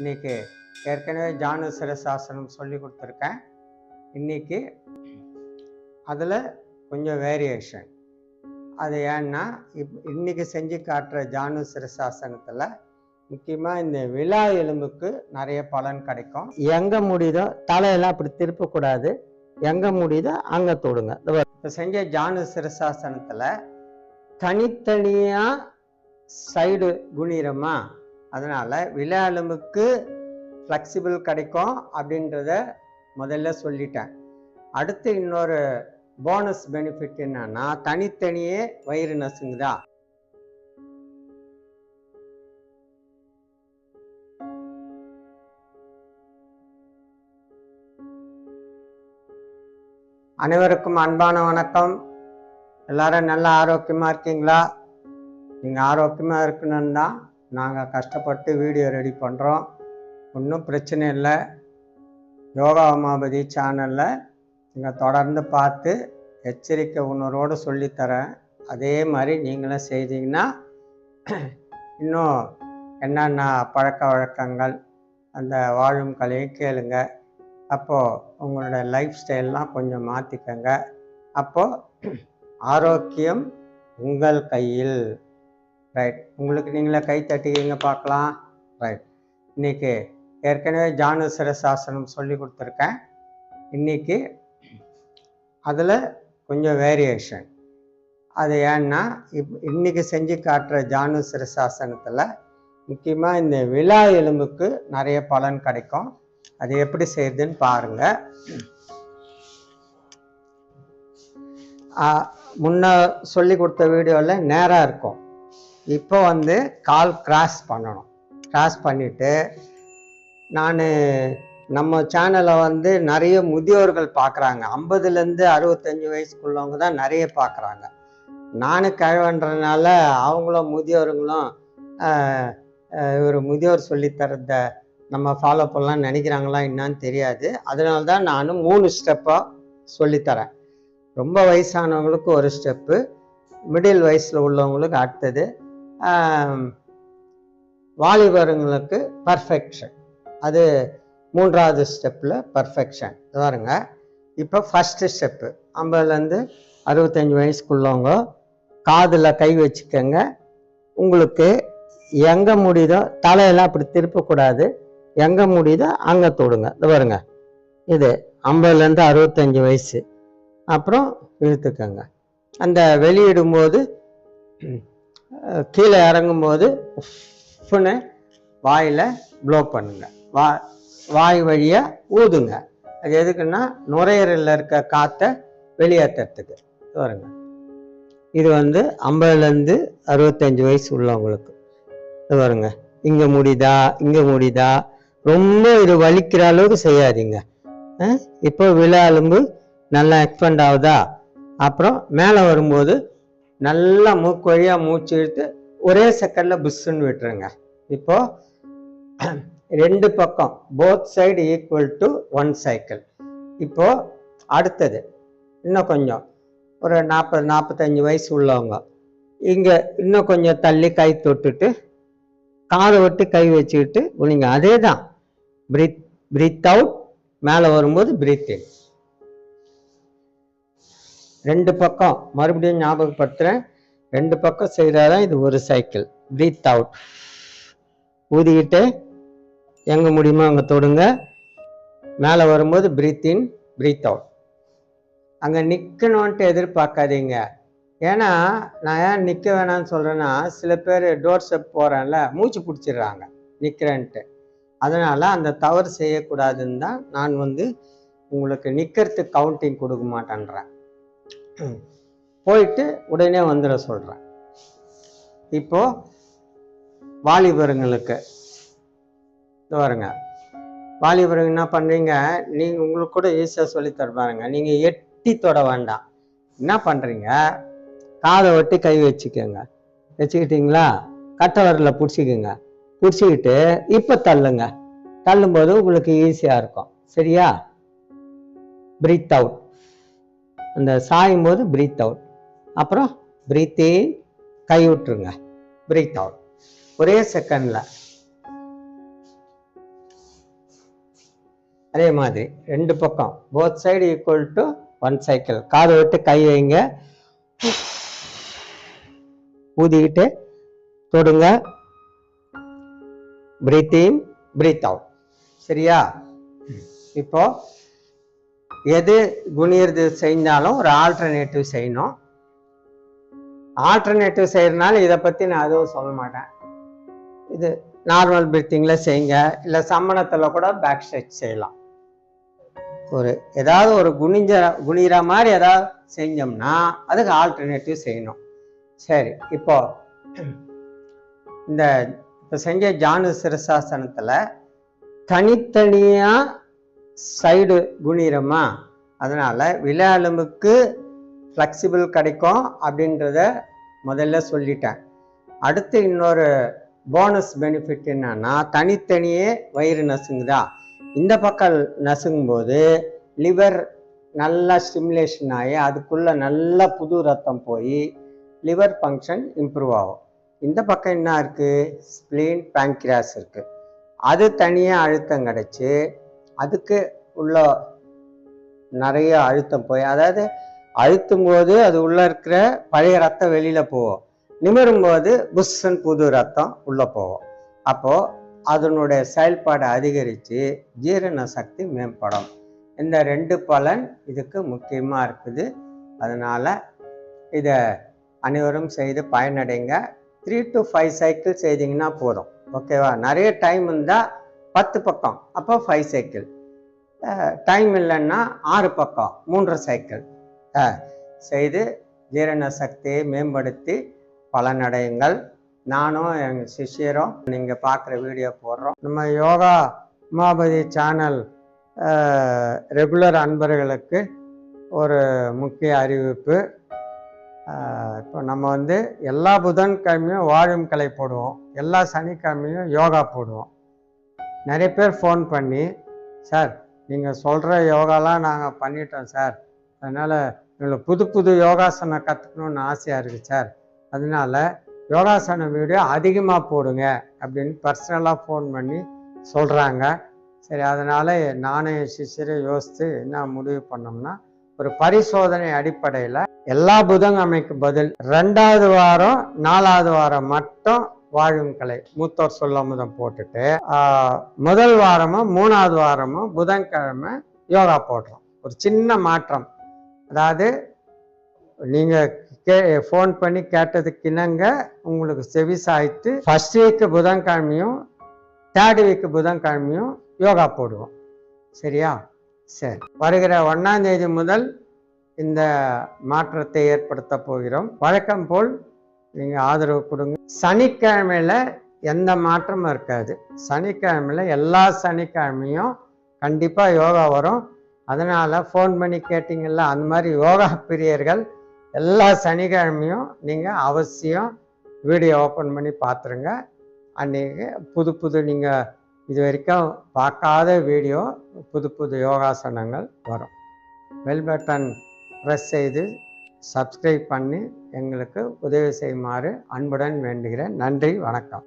இன்னைக்கு ஏற்கனவே ஜானு சிரசாசனம் சொல்லி கொடுத்துருக்கேன். இன்னைக்கு அதில் கொஞ்சம் வேரியேஷன் அது ஏன்னா இப் இன்னைக்கு செஞ்சு காட்டுற ஜானு சிரசாசனத்தில் முக்கியமாக இந்த விழா எலும்புக்கு நிறைய பலன் கிடைக்கும். எங்கே முடியுதோ தலையெல்லாம் அப்படி திருப்பக்கூடாது. எங்கே முடியுதோ அங்கே தொடுங்க. இப்போ செஞ்ச ஜானு சிரசாசனத்தில் தனித்தனியாக சைடு குணிரமா அதனால் விலை எலும்புக்கு ஃப்ளெக்சிபிள் கிடைக்கும் அப்படின்றத முதல்ல சொல்லிட்டேன். அடுத்து இன்னொரு போனஸ் பெனிஃபிட் என்னன்னா தனித்தனியே வயிறு நசுங்குதா? அனைவருக்கும் அன்பான வணக்கம். எல்லாரும் நல்லா ஆரோக்கியமா இருக்கீங்களா? நீங்கள் ஆரோக்கியமாக இருக்கணும்னு தான் நாங்கள் கஷ்டப்பட்டு வீடியோ ரெடி பண்ணுறோம் ஒன்றும் பிரச்சனை இல்லை. யோகா உமாபதி சேனலில் நீங்கள் தொடர்ந்து பார்த்து எச்சரிக்கை உணர்வோடு சொல்லித்தரேன். அதே மாதிரி நீங்களும் செய்தீங்கன்னா இன்னும் என்னென்ன பழக்க வழக்கங்கள் அந்த வாழும் கலையை கேளுங்க. அப்போது உங்களோட லைஃப் ஸ்டைல்லாம் கொஞ்சம் மாற்றிக்கங்க அப்போது ஆரோக்கியம் உங்கள் கையில். ரைட் உங்களுக்கு நீங்களே கை தட்டிக்கிங்க பார்க்கலாம். ரைட் இன்னைக்கு ஏற்கனவே ஜானு சிரசாசனம் சொல்லி கொடுத்துருக்கேன். இன்னைக்கு அதில் கொஞ்சம் வேரியேஷன் அது ஏன்னா இப் இன்னைக்கு செஞ்சு காட்டுற ஜானு சிரசாசனத்தில் முக்கியமாக இந்த விழா எலும்புக்கு நிறைய பலன் கிடைக்கும். அது எப்படி செய்யுதுன்னு பாருங்க. முன்ன சொல்லி கொடுத்த வீடியோவில் நேராக இருக்கும். இப்போ வந்து கால் கிராஸ் பண்ணணும். கிராஸ் பண்ணிவிட்டு நான் நம்ம சேனலை வந்து நிறைய முதியோர்கள் பார்க்குறாங்க. ஐம்பதுலேருந்து அறுபத்தஞ்சு வயசுக்குள்ளவங்க தான் நிறைய பார்க்குறாங்க. நானும் கிழவன்றதுனால அவங்களும் முதியோருங்களும் இவர் முதியோர் சொல்லித்தரத நம்ம ஃபாலோ பண்ணலாம் நினைக்கிறாங்களா என்னான்னு தெரியாது. அதனால தான் நானும் மூணு ஸ்டெப்பாக சொல்லித்தரேன் ரொம்ப வயசானவங்களுக்கு ஒரு ஸ்டெப்பு மிடில் வயசில் உள்ளவங்களுக்கு அடுத்தது. வாலிபருங்களுக்கு பர்ஃபெக்ஷன் அது மூன்றாவது ஸ்டெப்பில் பர்ஃபெக்ஷன் பாருங்க. இப்போ ஃபஸ்ட்டு ஸ்டெப்பு ஐம்பதுலேருந்து அறுபத்தஞ்சி வயசுக்குள்ளவங்க காதில் கை வச்சுக்கோங்க. உங்களுக்கு எங்கே முடியுதோ தலையெல்லாம் அப்படி திருப்பக்கூடாது. எங்கே முடியுதோ அங்கே தொடுங்க. இது பாருங்க. இது ஐம்பதுலேருந்து அறுபத்தஞ்சி வயசு. அப்புறம் இழுத்துக்கோங்க. அந்த வெளியிடும்போது கீழே இறங்கும்போது உஃப்னு வாயில் ப்ளோ பண்ணுங்க. வா வாய் வழியாக ஊதுங்க. அது எதுக்குன்னா நுரையீரலில் இருக்க காற்றை வெளியேற்றுறதுக்கு வருங்க இது வந்து ஐம்பதுலேருந்து அறுபத்தஞ்சு வயசு உள்ளவங்களுக்கு. இது வருங்க இங்கே முடியுதா இங்கே முடியுதா? ரொம்ப இது வலிக்கிற அளவுக்கு செய்யாதீங்க. இப்போ விழா எலும்பு நல்லா எக்ஸ்பெண்ட் ஆகுதா? அப்புறம் மேலே வரும்போது நல்லா மூக்கு வழியாக மூச்சு இழுத்து ஒரே செகண்டில் புஷ்ஷுன்னு விட்டுருங்க. இப்போ ரெண்டு பக்கம் both side equal to one cycle இப்போ அடுத்தது இன்னும் கொஞ்சம் ஒரு நாற்பது நாற்பத்தஞ்சு வயசு உள்ளவங்க இங்கே இன்னும் கொஞ்சம் தள்ளி கை தொட்டுட்டு காதை விட்டு கை வச்சுக்கிட்டு குனிங்க அதே தான் பிரீத் ப்ரீத் அவுட் மேலே வரும்போது பிரீத் இன் ரெண்டு பக்கம் மறுபடியும் ஞாபகப்படுத்துகிறேன் ரெண்டு பக்கம் செய்தாதான் இது ஒரு சைக்கிள் பிரீத் அவுட் ஊதிக்கிட்டு எங்கே முடியுமோ அங்கே தொடுங்க. மேலே வரும்போது பிரீத் இன் பிரீத் அவுட் அங்கே நிற்கணுன்ட்டு எதிர்பார்க்காதீங்க. ஏன்னா நான் ஏன் நிற்க வேணாம்னு சொல்கிறேன்னா சில பேர் டோர் ஸ்டெப் போகிறேன்ல மூச்சு பிடிச்சிடுறாங்க நிற்கிறேன்ட்டு அதனால் அந்த தவறு செய்யக்கூடாதுன்னு தான் நான் வந்து உங்களுக்கு நிற்கிறதுக்கு கவுண்டிங் கொடுக்க மாட்டேன்றேன். போயிட்டு உடனே வந்துட சொல்கிறேன் இப்போ வாலிபருங்களுக்கு வருங்க வாலிபருங்க என்ன பண்ணுறீங்க நீங்கள் உங்களுக்கு கூட ஈஸியாக சொல்லி தருவாருங்க நீங்கள் எட்டி தொட வேண்டாம். என்ன பண்ணுறீங்க காதை ஒட்டி கை வச்சுக்கோங்க. வச்சுக்கிட்டீங்களா? கட்டவரில் பிடிச்சிக்கோங்க. பிடிச்சிக்கிட்டு இப்போ தள்ளுங்க. தள்ளும்போது உங்களுக்கு ஈஸியாக இருக்கும். சரியா? பிரீத் அவுட் அந்த சாயும் போது பிரீத் அவுட் அப்புறம் பிரீத்தே கை விட்டுருங்க. பிரீத் அவுட் ஒரே செகண்டில் அதே மாதிரி ரெண்டு பக்கம். Both side equal to one cycle காதை விட்டு கை வைங்க. ஊதிக்கிட்டு தொடுங்க. பிரீத் இன் பிரீத் அவுட் சரியா? இப்போ எது குனியறது செஞ்சாலும் ஒரு ஆல்டர்னேட்டிவ் செய்யணும். ஆல்டர்னேட்டிவ் செய்யறதுனால இதை பற்றி நான் எதுவும் சொல்ல மாட்டேன். இது நார்மல் பிரீத்திங்கில் செய்யுங்க. இல்லை சம்மணத்தில் கூட பேக் ஸ்ட்ரெச் செய்யலாம். ஒரு ஏதாவது ஒரு குனிஞ்ச குனிகிற மாதிரி ஏதாவது செஞ்சோம்னா அதுக்கு ஆல்டர்னேட்டிவ் செய்யணும். சரி இப்போ இந்த இப்போ செஞ்ச ஜானு சிரசாசனத்தில் தனித்தனியாக சைடு குனிறோமா அதனால் விளையாளுமுக்கு ஃப்ளெக்சிபிள் கிடைக்கும் அப்படின்றத முதல்ல சொல்லிட்டேன். அடுத்து இன்னொரு போனஸ் பெனிஃபிட் என்னன்னா தனித்தனியே வயிறு நசுங்குதா? இந்த பக்கம் நசுங்கும்போது லிவர் நல்லா ஸ்டிமுலேஷன் ஆகி அதுக்குள்ளே நல்ல புது ரத்தம் போய் லிவர் ஃபங்க்ஷன் இம்ப்ரூவ் ஆகும். இந்த பக்கம் என்ன இருக்குது ஸ்ப்ளீன் பேங்க்ராஸ் இருக்குது அது தனியாக அழுத்தம் கிடச்சி அதுக்கு உள்ள நிறைய அழுத்தம் போய் அதாவது அழுத்தும் போது அது உள்ள இருக்கிற பழைய ரத்தம் வெளியில போகும். நிமிரும் போது புஷ்ஷன் புது ரத்தம் உள்ள போகும். அப்போ அதனுடைய செயல்பாடு அதிகரித்து ஜீரண சக்தி மேம்படும். இந்த ரெண்டு பலன் இதுக்கு முக்கியமாக இருக்குது. அதனால் இதை அனைவரும் செய்து பயனடைங்க. த்ரீ டு ஃபைவ் சைக்கிள் செய்தீங்கன்னா போதும். ஓகேவா நிறைய டைம் இருந்தால் பத்து பக்கம். அப்போ ஃபைவ் சைக்கிள் டைம் இல்லைன்னா ஆறு பக்கம் மூன்று சைக்கிள் செய்து ஜீரண சக்தியை மேம்படுத்தி பலனடையுங்கள். நானும் எங்கள் சிஷ்யரும் நீங்கள் பார்க்குற வீடியோ போடுறோம். நம்ம யோகா உமாபதி சேனல் ரெகுலர் அன்பர்களுக்கு ஒரு முக்கிய அறிவிப்பு. இப்போ நம்ம வந்து எல்லா புதன்கிழமையும் வாழும் கலை போடுவோம். எல்லா சனிக்கிழமையும் யோகா போடுவோம். நிறைய பேர் ஃபோன் பண்ணி சார் நீங்கள் சொல்கிற யோகாலாம் நாங்கள் பண்ணிட்டோம் சார் அதனால் எங்களுக்கு புது புது யோகாசனம் கற்றுக்கணுன்னு ஆசையாக இருக்குது சார் அதனால யோகாசன வீடியோ அதிகமாக போடுங்க அப்படின்னு பர்சனலாக ஃபோன் பண்ணி சொல்கிறாங்க சரி அதனால் நானே என் சிஷ்யரை யோசித்து என்ன முடிவு பண்ணோம்னா ஒரு பரிசோதனை அடிப்படையில் எல்லா புதன்கிழமைக்கு பதில் ரெண்டாவது வாரம் நாலாவது வாரம் மட்டும் வாழும் கலை. மூத்தோர் சொல்லமுதம் போட்டுட்டு முதல் வாரமும் மூணாவது வாரமும் புதன்கிழமை யோகா போடுறோம். ஒரு சின்ன மாற்றம். அதாவது நீங்கள் கே ஃபோன் பண்ணி கேட்டதுக்கு இணங்க உங்களுக்கு செவி சாய்த்து ஃபர்ஸ்ட் வீக்கு புதன்கிழமையும் தேர்ட் வீக்கு புதன்கிழமையும் யோகா போடுவோம். சரியா? சரி. வருகிற ஒன்றாம் தேதி முதல் இந்த மாற்றத்தை ஏற்படுத்த போகிறோம். வழக்கம் போல் நீங்கள் ஆதரவு கொடுங்க. சனிக்கிழமையில் எந்த மாற்றமும் இருக்காது. சனிக்கிழமையில எல்லா சனிக்கிழமையும் கண்டிப்பாக யோகா வரும். அதனால் ஃபோன் பண்ணி கேட்டிங்கள்ல அந்த மாதிரி யோகா பிரியர்கள் எல்லா சனிக்கிழமையும் நீங்கள் அவசியம் வீடியோ ஓப்பன் பண்ணி பார்த்துருங்க அன்றைக்கி புது புது நீங்கள் இது வரைக்கும் பார்க்காத வீடியோ புது புது யோகாசனங்கள் வரும். பெல் பட்டன் ப்ரெஸ் செய்து சப்ஸ்கிரைப் பண்ணி எங்களுக்கு உதவி செய்யுமாறு அன்புடன் வேண்டுகிறேன். நன்றி வணக்கம்.